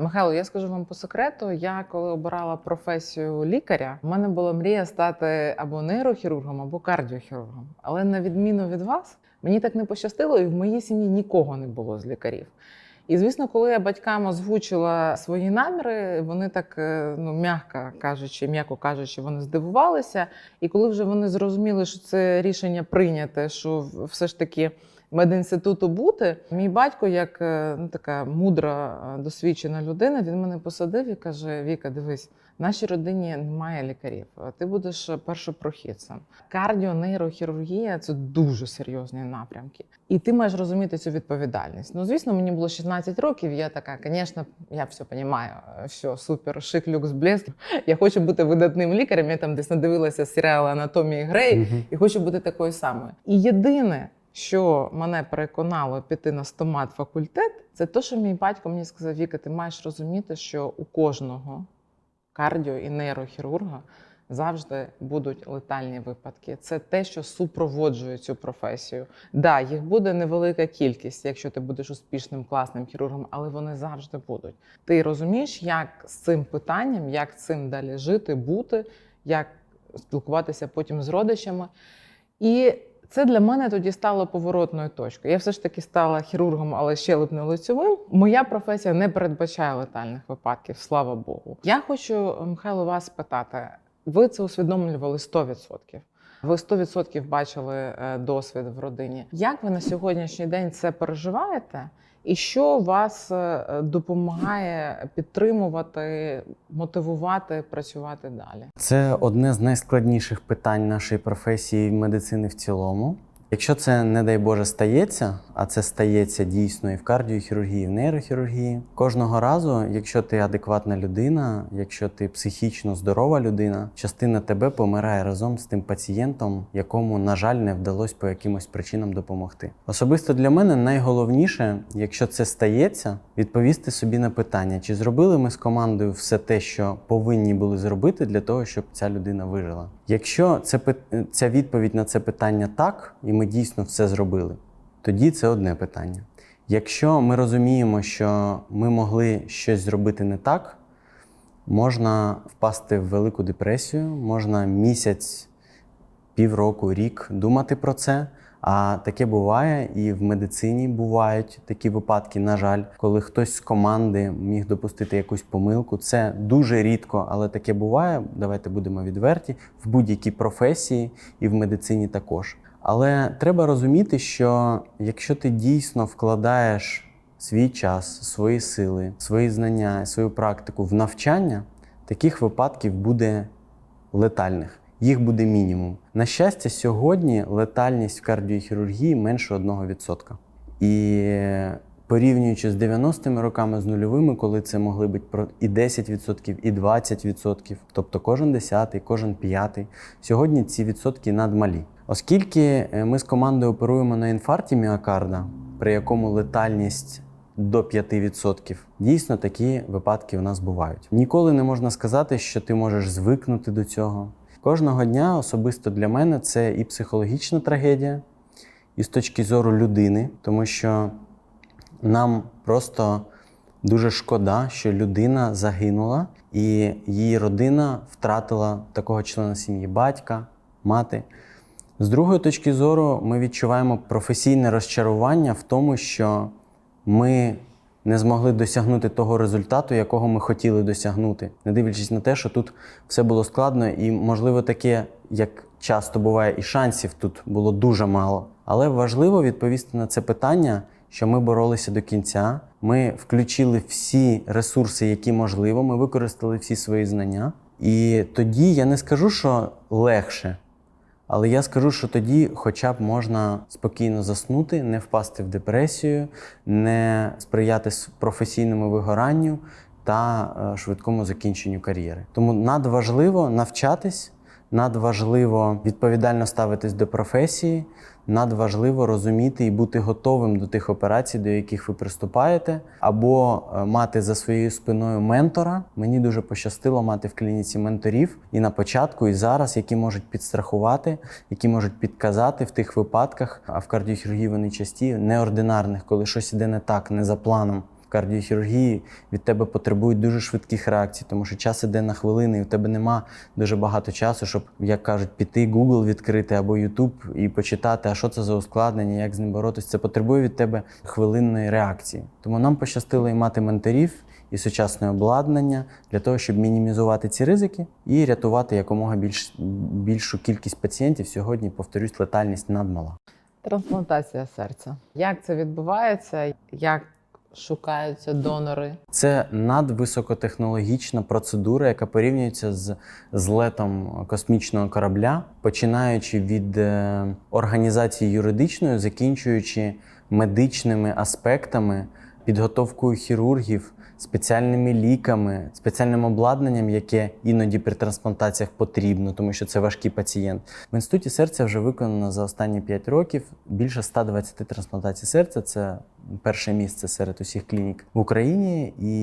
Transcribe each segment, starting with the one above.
Михайло, я скажу вам по секрету. Я коли обирала професію лікаря, в мене була мрія стати або нейрохірургом, або кардіохірургом. Але на відміну від вас, мені так не пощастило, і в моїй сім'ї нікого не було з лікарів. І звісно, коли я батькам озвучила свої наміри, вони так, е, ну м'яко кажучи, м'яко кажучи, вони здивувалися. І коли вже вони зрозуміли, що це рішення прийняте, що все ж таки медінституту бути, мій батько, як е, ну, така мудра, е, досвідчена людина, він мене посадив і каже: Віка, дивись, в нашій родині немає лікарів. Ти будеш першопрохідцем. Кардіонейрохірургія це дуже серйозні напрямки. І ти маєш розуміти цю відповідальність. Ну, звісно, мені було 16 років. Я така, звісно, я все розумію, все супер, шик, люкс, блеск. Я хочу бути видатним лікарем. Я там десь надивилася серіал Анатомії Грей Мгм. і хочу бути такою самою. І єдине, що мене переконало піти на стомат факультет, це те, що мій батько мені сказав: Віка, ти маєш розуміти, що у кожного кардіо і нейрохірурга завжди будуть летальні випадки. Це те, що супроводжує цю професію. Да, їх буде невелика кількість, якщо ти будеш успішним класним хірургом, але вони завжди будуть. Ти розумієш, як з цим питанням, як цим далі жити, бути, як спілкуватися потім з родичами. І це для мене тоді стало поворотною точкою. Я все ж таки стала хірургом, але ще лицьовим. Моя професія не передбачає летальних випадків, слава Богу. Я хочу, Михайло, вас питати. ви це усвідомлювали 100%. Ви 100% бачили е, досвід в родині. Як ви на сьогоднішній день це переживаєте? І що вас е, допомагає підтримувати, мотивувати працювати далі? Це одне з найскладніших питань нашої професії медицини в цілому. Якщо це, не дай Боже, стається, а це стається дійсно і в кардіохірургії, і в нейрохірургії, кожного разу, якщо ти адекватна людина, якщо ти психічно здорова людина, частина тебе помирає разом з тим пацієнтом, якому, на жаль, не вдалося по якимось причинам допомогти. Особисто для мене найголовніше, якщо це стається, відповісти собі на питання, чи зробили ми з командою все те, що повинні були зробити для того, щоб ця людина вижила. Якщо це ця відповідь на це питання так, і ми дійсно все зробили, тоді це одне питання. Якщо ми розуміємо, що ми могли щось зробити не так, можна впасти в велику депресію, можна місяць, півроку, рік думати про це. А таке буває, і в медицині бувають такі випадки, на жаль, коли хтось з команди міг допустити якусь помилку. Це дуже рідко, але таке буває. Давайте будемо відверті в будь-якій професії і в медицині також. Але треба розуміти, що якщо ти дійсно вкладаєш свій час, свої сили, свої знання, свою практику в навчання, таких випадків буде летальних. Їх буде мінімум. На щастя, сьогодні летальність в кардіохірургії менше 1%. І порівнюючи з 90-ми роками, з нульовими, коли це могли бути і 10%, і 20%, тобто кожен десятий, кожен п'ятий, сьогодні ці відсотки надмалі. Оскільки е, ми з командою оперуємо на інфаркті міокарда, при якому летальність до 5%. Дійсно, такі випадки у нас бувають. Ніколи не можна сказати, що ти можеш звикнути до цього. Кожного дня особисто для мене це і психологічна трагедія, і з точки зору людини, тому що нам просто дуже шкода, що людина загинула, і її родина втратила такого члена сім'ї батька, мати. З другої точки зору, ми відчуваємо професійне розчарування в тому, що ми не змогли досягнути того результату, якого ми хотіли досягнути, не дивлячись на те, що тут все було складно, і, можливо, таке, як часто буває, і шансів тут було дуже мало. Але важливо відповісти на це питання, що ми боролися до кінця. Ми включили всі ресурси, які можливо, ми використали всі свої знання. І тоді я не скажу, що легше. Але я скажу, що тоді хоча б можна спокійно заснути, не впасти в депресію, не сприяти професійному вигоранню та е, швидкому закінченню кар'єри. Тому надважливо навчатись, надважливо відповідально ставитись до професії, надважливо розуміти і бути готовим до тих операцій, до яких ви приступаєте, або е, мати за своєю спиною ментора. Мені дуже пощастило мати в клініці менторів і на початку, і зараз, які можуть підстрахувати, які можуть підказати в тих випадках, а в кардіохірургії вони часті неординарних, коли щось іде не так, не за планом. Кардіохірургії від тебе потребують дуже швидких реакцій, тому що час іде на хвилини, і в тебе нема дуже багато часу, щоб, як кажуть, піти Google відкрити або YouTube і почитати, а що це за ускладнення, як з ним боротися. Це потребує від тебе хвилинної реакції. Тому нам пощастило і мати менторів і сучасне обладнання для того, щоб мінімізувати ці ризики і рятувати якомога більш, більшу кількість пацієнтів. Сьогодні, повторюсь, летальність надмала. Трансплантація серця. Як це відбувається? Як шукаються донори? Це надвисокотехнологічна процедура, яка порівнюється з злетом космічного корабля, починаючи від е, організації юридичної, закінчуючи медичними аспектами, підготовкою хірургів, спеціальними ліками, спеціальним обладнанням, яке іноді при трансплантаціях потрібно, тому що це важкий пацієнт. В інституті серця вже виконано за останні 5 років більше 120 трансплантацій серця. Це перше місце серед усіх клінік в Україні, і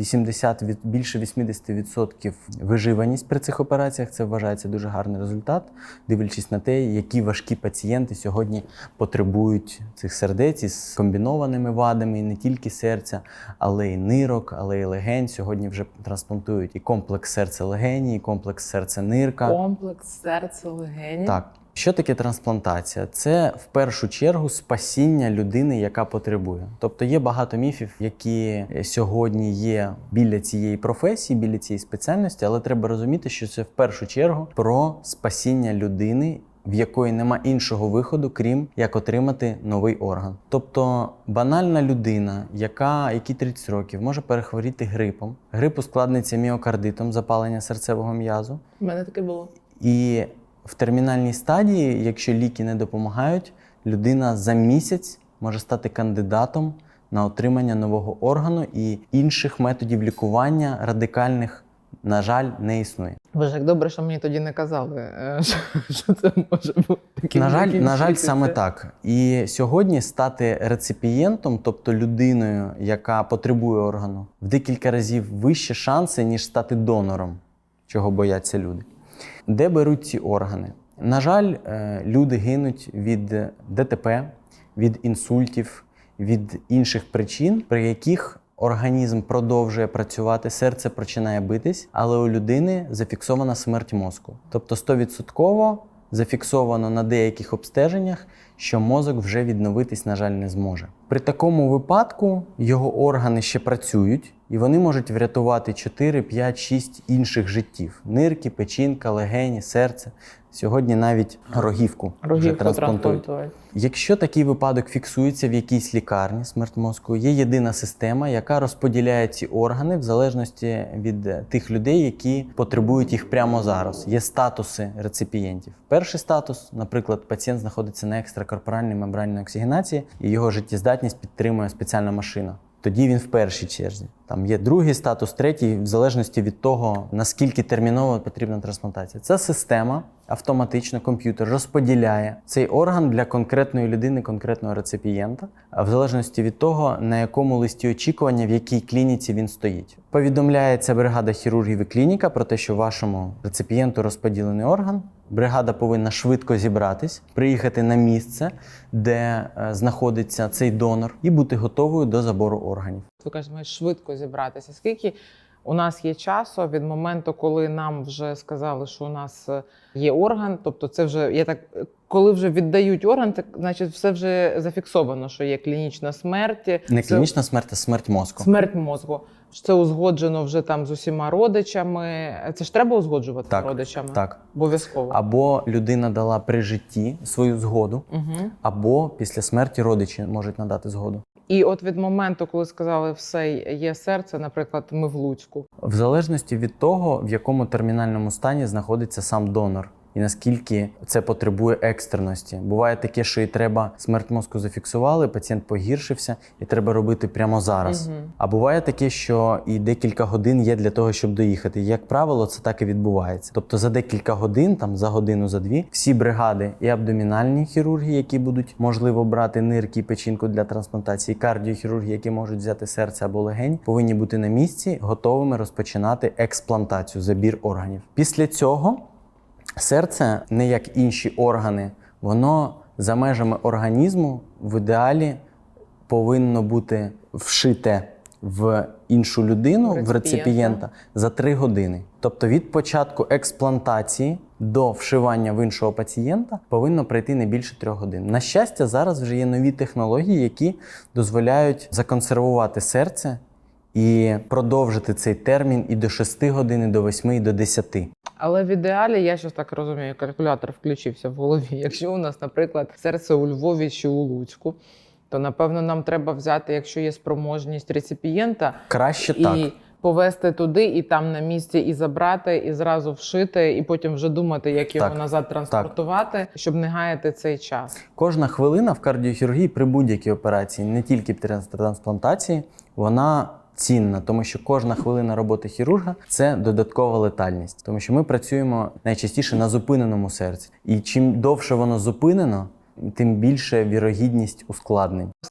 80, від- більше 80% виживаність при цих операціях. Це вважається дуже гарний результат, дивлячись на те, які важкі пацієнти сьогодні потребують цих сердець із комбінованими вадами, і не тільки серця, але й нирок, але й легень. Сьогодні вже трансплантують і комплекс серце-легені, і комплекс серце-нирка. Комплекс серця легені. Так. Що таке трансплантація? Це в першу чергу спасіння людини, яка потребує. Тобто є багато міфів, які сьогодні є біля цієї професії, біля цієї спеціальності, але треба розуміти, що це в першу чергу про спасіння людини. В якої нема іншого виходу, крім як отримати новий орган. Тобто банальна людина, яка які 30 років, може перехворіти грипом. Грип ускладниться міокардитом, запалення серцевого м'язу. У мене таке було. І в термінальній стадії, якщо ліки не допомагають, людина за місяць може стати кандидатом на отримання нового органу і інших методів лікування радикальних, на жаль, не існує. Боже, як добре, що мені тоді не казали, е, що, це може бути таким На жаль, на жаль, саме так. І сьогодні стати реципієнтом, тобто людиною, яка потребує органу, в декілька разів вищі шанси, ніж стати донором, чого бояться люди. Де беруть ці органи? На жаль, е, люди гинуть від ДТП, від інсультів, від інших причин, при яких організм продовжує працювати, серце починає битись, але у людини зафіксована смерть мозку. Тобто 100% зафіксовано на деяких обстеженнях, що мозок вже відновитись, на жаль, не зможе. При такому випадку його органи ще працюють, і вони можуть врятувати 4, 5, 6 інших життів: нирки, печінка, легені, серце. Сьогодні навіть рогівку вже трансплантують. трансплантують. Якщо такий випадок фіксується в якійсь лікарні смерть мозку, є єдина система, яка розподіляє ці органи в залежності від е, тих людей, які потребують їх прямо зараз. Є статуси реципієнтів. Перший статус, наприклад, пацієнт знаходиться на екстракорпоральній мембранній оксигенації, і його життєздатність підтримує спеціальна машина. Тоді він в першій черзі. Там є другий статус, третій, в залежності від того, наскільки терміново потрібна трансплантація. Ця система автоматично комп'ютер розподіляє цей орган для конкретної людини, конкретного реципієнта, в залежності від того, на якому листі очікування, в якій клініці він стоїть. Повідомляється бригада хірургів і клініка про те, що вашому реципієнту розподілений орган. Бригада повинна швидко зібратись, приїхати на місце, де е, знаходиться цей донор, і бути готовою до забору органів. Ви кажете, швидко зібратися. Скільки у нас є часу від моменту, коли нам вже сказали, що у нас е, є орган, тобто це вже я так, коли вже віддають орган, так значить все вже зафіксовано, що є клінічна смерть, Не це клінічна смерть, а смерть мозку. смерть мозку. Це узгоджено вже там з усіма родичами. Це ж треба узгоджувати Так, з родичами? Так. Обов'язково. Або людина дала при житті свою згоду, Угу. або після смерті родичі можуть надати згоду. І от від моменту, коли сказали, все є серце, наприклад, ми в Луцьку. В залежності від того, в якому термінальному стані знаходиться сам донор. І наскільки це потребує екстреності. Буває таке, що і треба смерть мозку зафіксували, пацієнт погіршився, і треба робити прямо зараз. Мгм. А буває таке, що і декілька годин є для того, щоб доїхати. Як правило, це так і відбувається. Тобто за декілька годин, там за годину, за дві, всі бригади і абдомінальні хірурги, які будуть можливо брати нирки і печінку для трансплантації, і кардіохірурги, які можуть взяти серце або легень, повинні бути на місці, готовими розпочинати експлантацію, забір органів. Після цього серце, не як інші органи, воно за межами організму в ідеалі повинно бути вшите в іншу людину, в Реципієнта. за 3 години. Тобто від початку експлантації до вшивання в іншого пацієнта повинно пройти не більше 3 годин. На щастя, зараз вже є нові технології, які дозволяють законсервувати серце і продовжити цей термін і до 6 годин, і до 8, і до 10. Але в ідеалі, я щось так розумію, калькулятор включився в голові. Якщо у нас, наприклад, серце у Львові чи у Луцьку, то напевно нам треба взяти, якщо є спроможність реципієнта, Краще і так. повезти туди, і там на місці і забрати, і зразу вшити, і потім вже думати, як його Так, назад транспортувати, щоб не гаяти цей час. Кожна хвилина в кардіохірургії при будь-якій операції, не тільки при трансплантації, вона цінна, тому що кожна хвилина роботи хірурга це додаткова летальність, тому що ми працюємо найчастіше на зупиненому серці. І чим довше воно зупинено, тим більше вірогідність ускладнень.